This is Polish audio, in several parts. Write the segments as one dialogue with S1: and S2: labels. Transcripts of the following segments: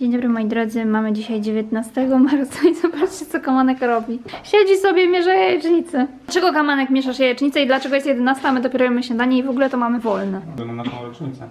S1: Dzień dobry moi drodzy, mamy dzisiaj 19 marca i zobaczcie co Kamanek robi. Siedzi sobie, mierze jajecznicę. Dlaczego Kamanek mieszasz jajecznicę i dlaczego jest 11, a my dopiero jemy śniadanie i w ogóle to mamy wolne?
S2: Na naszą rocznicę.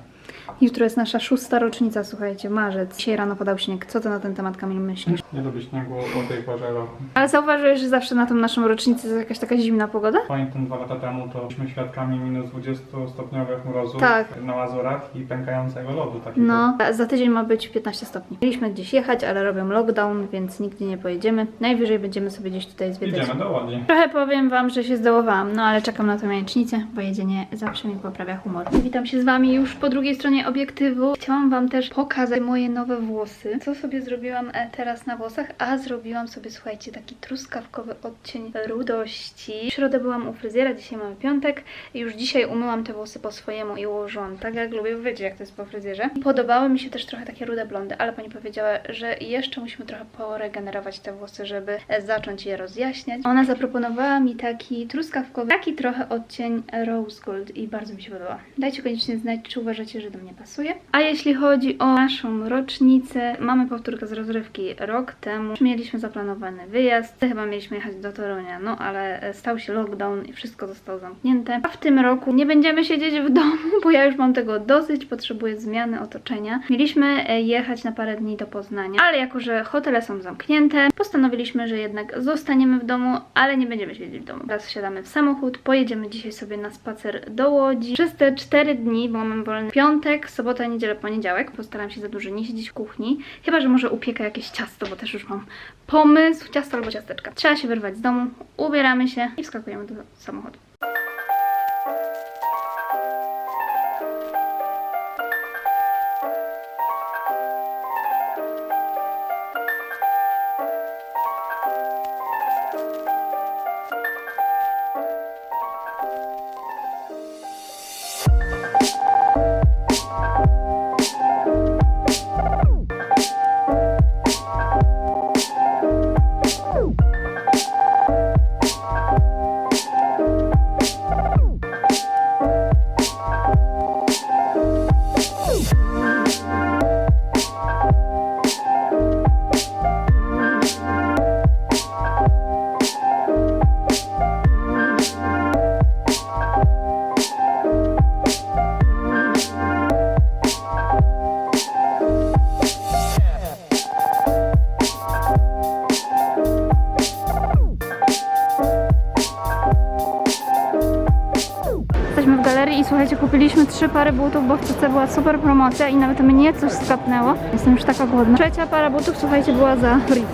S1: Jutro jest nasza szósta rocznica, słuchajcie, marzec. Dzisiaj rano padał śnieg. Co ty na ten temat Kamil myślisz?
S2: Nie lubię śniegu o tej porze roku.
S1: Ale zauważyłeś, że zawsze na tą naszą rocznicę jest jakaś taka zimna pogoda?
S2: Pamiętam dwa lata temu, to byliśmy świadkami minus 20 stopniowych mrozów
S1: Tak.
S2: na Mazurach i pękającego lodu takiego.
S1: No, za tydzień ma być 15 stopni. Mieliśmy gdzieś jechać, ale robią lockdown, więc nigdzie nie pojedziemy. Najwyżej będziemy sobie gdzieś tutaj zwiedzać.
S2: Idziemy do Łodzi.
S1: Trochę powiem wam, że się zdołowałam, no ale czekam na tę jajecznicę, bo jedzenie zawsze mi poprawia humor. Witam się z wami już po drugiej stronie obiektywu. Chciałam wam też pokazać moje nowe włosy. Co sobie zrobiłam e, teraz na włosach? A zrobiłam sobie, słuchajcie, taki truskawkowy odcień rudości. W środę byłam u fryzjera, dzisiaj mamy piątek. Już dzisiaj umyłam te włosy po swojemu i ułożyłam tak jak lubię, wiecie jak to jest po fryzjerze. Podobały mi się też trochę takie rude blondy, ale pani powiedziała, że jeszcze musimy trochę poregenerować te włosy, żeby e, zacząć je rozjaśniać. Ona zaproponowała mi taki truskawkowy, taki trochę odcień rose gold i bardzo mi się podoba. Dajcie koniecznie znać, czy uważacie, że do mnie pasuje. A jeśli chodzi o naszą rocznicę, mamy powtórkę z rozrywki rok temu. Mieliśmy zaplanowany wyjazd, chyba mieliśmy jechać do Torunia, no ale e, stał się lockdown i wszystko zostało zamknięte. A w tym roku nie będziemy siedzieć w domu, bo ja już mam tego dosyć, potrzebuję zmiany otoczenia. Mieliśmy e, jechać na parę dni do Poznania, ale jako, że hotele są zamknięte, postanowiliśmy, że jednak zostaniemy w domu, ale nie będziemy siedzieć w domu. Teraz wsiadamy w samochód, pojedziemy dzisiaj sobie na spacer do Łodzi. Przez te 4 dni, bo mamy wolny piątek, sobota, niedzielę, poniedziałek, postaram się za dużo nie siedzieć w kuchni, chyba, że może upiekę jakieś ciasto, bo też już mam pomysł, ciasto albo ciasteczka. Trzeba się wyrwać z domu, ubieramy się i wskakujemy do samochodu. Jesteśmy w galerii i słuchajcie, kupiliśmy trzy pary butów, bo w była super promocja i nawet mnie coś skapnęło. Jestem już taka głodna. Trzecia para butów, słuchajcie, była za free.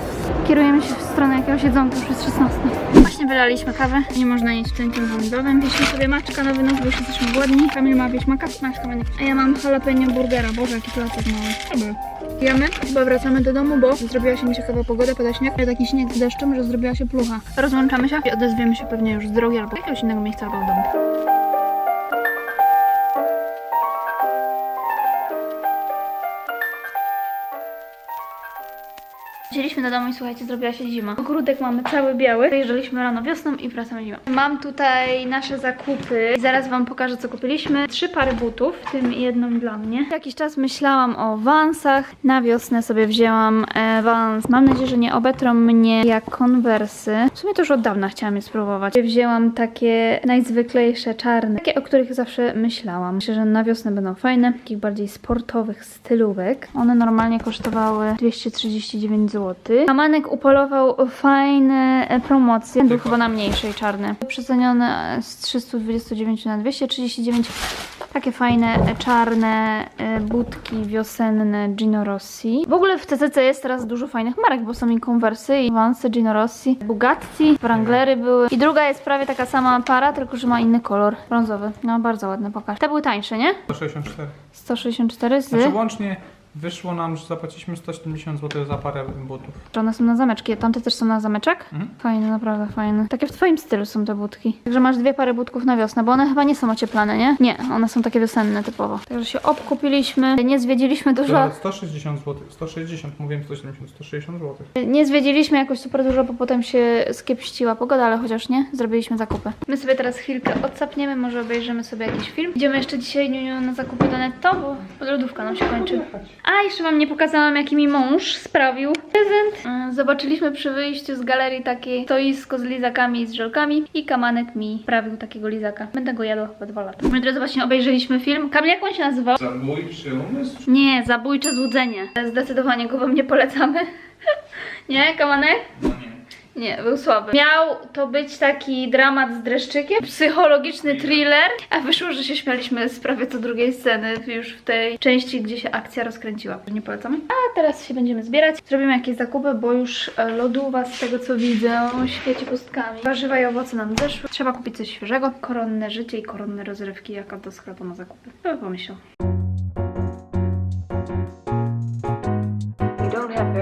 S1: Kierujemy się w stronę jakiegoś jedzonka już jest 16. Właśnie wylaliśmy kawę. Nie można jeść w centrum handlowym. Piliśmy sobie maczka na wynos, bo już jesteśmy głodni. Kamil ma być maka, masz Kamil. A ja mam jalapeno burgera. Boże, jaki placek mały. Dobra. Jemy, chyba wracamy do domu, bo zrobiła się nieciekawa pogoda, pada śnieg, ale taki śnieg z deszczem, że zrobiła się plucha. Rozłączamy się i odezwiemy się pewnie już z drogi albo jakiegoś innego miejsca albo w domu. Wróciliśmy do domu i słuchajcie, zrobiła się zima. Ogródek mamy cały biały. Wyjeżdżaliśmy rano wiosną i wracamy zimą. Mam tutaj nasze zakupy zaraz wam pokażę co kupiliśmy. Trzy pary butów, w tym jedną dla mnie. Jakiś czas myślałam o wansach. Na wiosnę sobie wzięłam e, wans. Mam nadzieję, że nie obetrą mnie jak konwersy. W sumie to już od dawna chciałam je spróbować. Wzięłam takie najzwyklejsze czarne, takie o których zawsze myślałam. Myślę, że na wiosnę będą fajne. Takich bardziej sportowych stylówek. One normalnie kosztowały 239 zł. Kamanek upolował fajne e, promocje. Był chyba na mniejszej czarny. Przecenione z 329 na 239. Takie fajne e, czarne e, budki wiosenne Gino Rossi. W ogóle w TCC jest teraz dużo fajnych marek, bo są i Conversy, i Vansy, Gino Rossi, Bugatti, Wranglery były. I druga jest prawie taka sama para, tylko że ma inny kolor, brązowy. No bardzo ładny, pokaż. Te były tańsze, nie?
S2: 164.
S1: 164 z...
S2: Znaczy łącznie wyszło nam, że zapłaciliśmy 170 zł za parę butów.
S1: Że one są na zameczki. Tamte też są na zameczek?
S2: Mhm.
S1: Fajne, naprawdę fajne. Takie w twoim stylu są te budki. Także masz dwie pary budków na wiosnę, bo one chyba nie są ocieplane, nie? Nie, one są takie wiosenne typowo. Także się obkupiliśmy. Nie zwiedziliśmy dużo.
S2: Nawet 160 zł. 160, mówiłem 170, 160 zł.
S1: Nie zwiedziliśmy jakoś super dużo, bo potem się skiepściła pogoda, ale chociaż nie, zrobiliśmy zakupy. My sobie teraz chwilkę odsapniemy, może obejrzymy sobie jakiś film. Idziemy jeszcze dzisiaj Niuniu, na zakupy do netto, bo lodówka nam się kończy. A, jeszcze wam nie pokazałam, jaki mi mąż sprawił prezent. Mm, Zobaczyliśmy przy wyjściu z galerii takie stoisko z lizakami i z żelkami i Kamanek mi sprawił takiego lizaka. Będę go jadła chyba dwa lata. Moi drodzy, właśnie obejrzeliśmy film. Kamil, jak on się nazywał?
S2: Zabójczy umysł?
S1: Nie, zabójcze złudzenie. Zdecydowanie go wam nie polecamy. nie, Kamanek?
S2: Nie.
S1: Nie, był słaby. Miał to być taki dramat z dreszczykiem, psychologiczny thriller, a wyszło, że się śmialiśmy z prawie co drugiej sceny już w tej części, gdzie się akcja rozkręciła. Nie polecamy. A teraz się będziemy zbierać. Zrobimy jakieś zakupy, bo już e, lodówa z tego co widzę świeci pustkami. Warzywa i owoce nam zeszły. Trzeba kupić coś świeżego. Koronne życie i koronne rozrywki, jaka do sklepu na zakupy. Kto by pomyślał?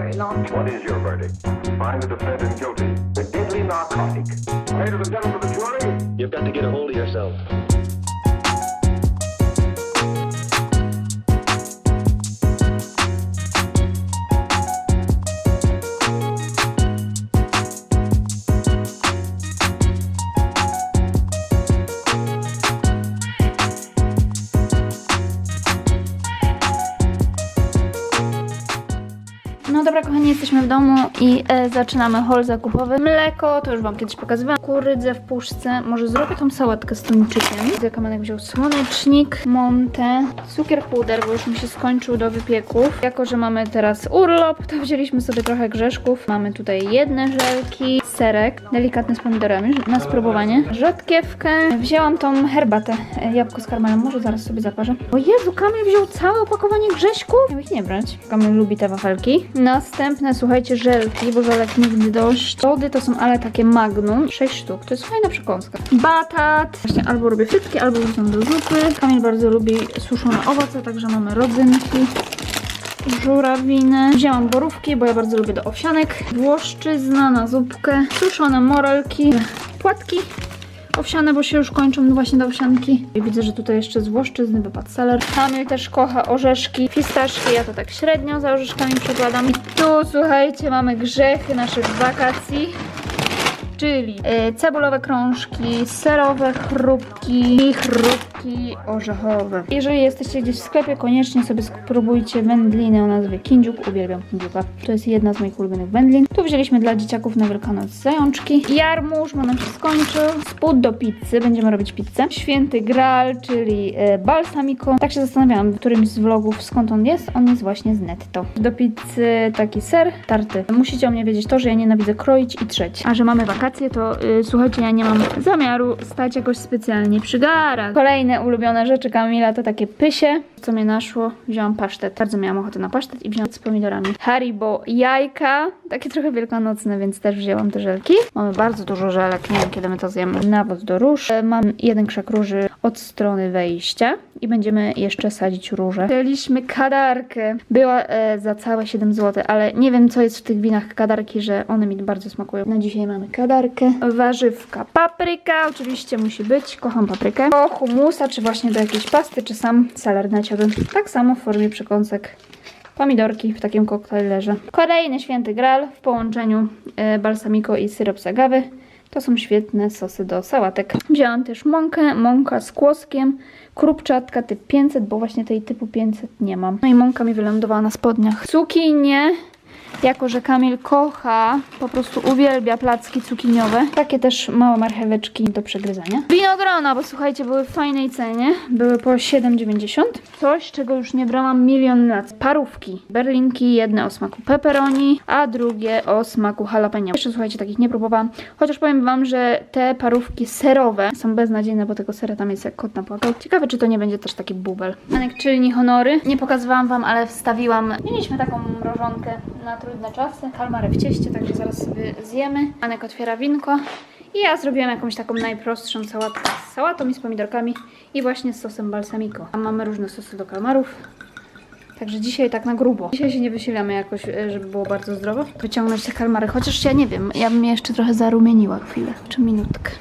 S3: Very long
S4: What is your verdict? Find the defendant guilty. The deadly narcotic. Ladies and gentlemen of the jury,
S5: You've got to get a hold of yourself.
S1: Jesteśmy w domu i e, zaczynamy haul zakupowy. Mleko, to już Wam kiedyś pokazywałam. Kurydzę w puszce. Może zrobię tą sałatkę z tuńczykiem. Widzę, Kamanek wziął słonecznik, montę, cukier puder, bo już mi się skończył do wypieków. Jako, że mamy teraz urlop, to wzięliśmy sobie trochę grzeszków. Mamy tutaj jedne żelki, serek, delikatny z pomidorami na spróbowanie, rzodkiewkę. Wzięłam tą herbatę, e, jabłko z karmelem. Może zaraz sobie zaparzę. O Jezu, Kamil wziął całe opakowanie grzeszków? Miał ich nie brać. Kamil lubi te wafelki. Następne, słuchajcie, żelki, bo żelek nigdy dość. Lody to są ale takie magnum. 6 sztuk. To jest fajna przekąska. Batat. Właśnie albo robię frytki, albo wrzucam do zupy. Kamil bardzo lubi suszone owoce, także mamy rodzynki żurawiny. Wzięłam borówki, bo ja bardzo lubię do owsianek. Włoszczyzna na zupkę. Suszone morelki. Płatki owsiane, bo się już kończą właśnie do owsianki. I widzę, że tutaj jeszcze z włoszczyzny wypadł seler. Kamil też kocha orzeszki, fistaszki. Ja to tak średnio za orzeszkami przekładam. I tu, słuchajcie, mamy grzechy naszych wakacji czyli y, cebulowe krążki, serowe chrupki i chrupki orzechowe. Jeżeli jesteście gdzieś w sklepie, koniecznie sobie spróbujcie wędliny o nazwie Kindziuk. Uwielbiam Kindziuka. To jest jedna z moich ulubionych wędlin. Tu wzięliśmy dla dzieciaków na Wielkanoc zajączki. Jarmuż, bo nam się skończył. Spód do pizzy, będziemy robić pizzę. Święty Graal, czyli y, balsamico. Tak się zastanawiałam w którymś z vlogów skąd on jest. On jest właśnie z netto. Do pizzy taki ser tarty. Musicie o mnie wiedzieć to, że ja nienawidzę kroić i trzeć. A że mamy wakacje, to y, słuchajcie, ja nie mam zamiaru stać jakoś specjalnie przy garach. Kolejne ulubione rzeczy Kamila to takie pysie. Co mnie naszło? Wziąłam pasztet. Bardzo miałam ochotę na pasztet i wziąłam z pomidorami. Haribo jajka. Takie trochę wielkanocne, więc też wzięłam te żelki. Mamy bardzo dużo żelek. Nie wiem, kiedy my to zjemy. Nawóz do róż. E, Mam jeden krzak róży od strony wejścia i będziemy jeszcze sadzić róże. Wzięliśmy kadarkę. Była e, za całe 7 zł, ale nie wiem, co jest w tych winach kadarki, że one mi bardzo smakują. Na dzisiaj mamy kadarkę. Warzywka. Papryka oczywiście musi być. Kocham paprykę. Do humusa, czy właśnie do jakiejś pasty, czy sam seler naciowy. Tak samo w formie przekąsek pomidorki w takim koktajlerze. Kolejny święty gral w połączeniu e, balsamico i syrop z agawy. To są świetne sosy do sałatek. Wzięłam też mąkę, mąka z kłoskiem, krupczatka typ 500, bo właśnie tej typu 500 nie mam. No i mąka mi wylądowała na spodniach. Cukinie, jako że Kamil kocha, po prostu uwielbia placki cukiniowe. Takie też małe marcheweczki do przegryzania. Winogrona, bo słuchajcie, były w fajnej cenie. Były po 7,90. Coś, czego już nie brałam milion lat. Parówki. Berlinki, jedne o smaku pepperoni, a drugie o smaku jalapeno. Jeszcze słuchajcie, takich nie próbowałam. Chociaż powiem wam, że te parówki serowe są beznadziejne, bo tego sera tam jest jak kot napłakał. Ciekawe, czy to nie będzie też taki bubel. Manek czylni honory. Nie pokazywałam wam, ale wstawiłam. Mieliśmy taką mrożonkę na trudne czasy. Kalmary w cieście, także zaraz sobie zjemy. Manek otwiera winko. I ja zrobiłam jakąś taką najprostszą sałatkę z sałatą i z pomidorkami i właśnie z sosem balsamico. A mamy różne sosy do kalmarów. Także dzisiaj tak na grubo. Dzisiaj się nie wysilamy jakoś, e, żeby było bardzo zdrowo. Wyciągnąć te kalmary, chociaż ja nie wiem, ja bym je jeszcze trochę zarumieniła chwilę, czy minutkę.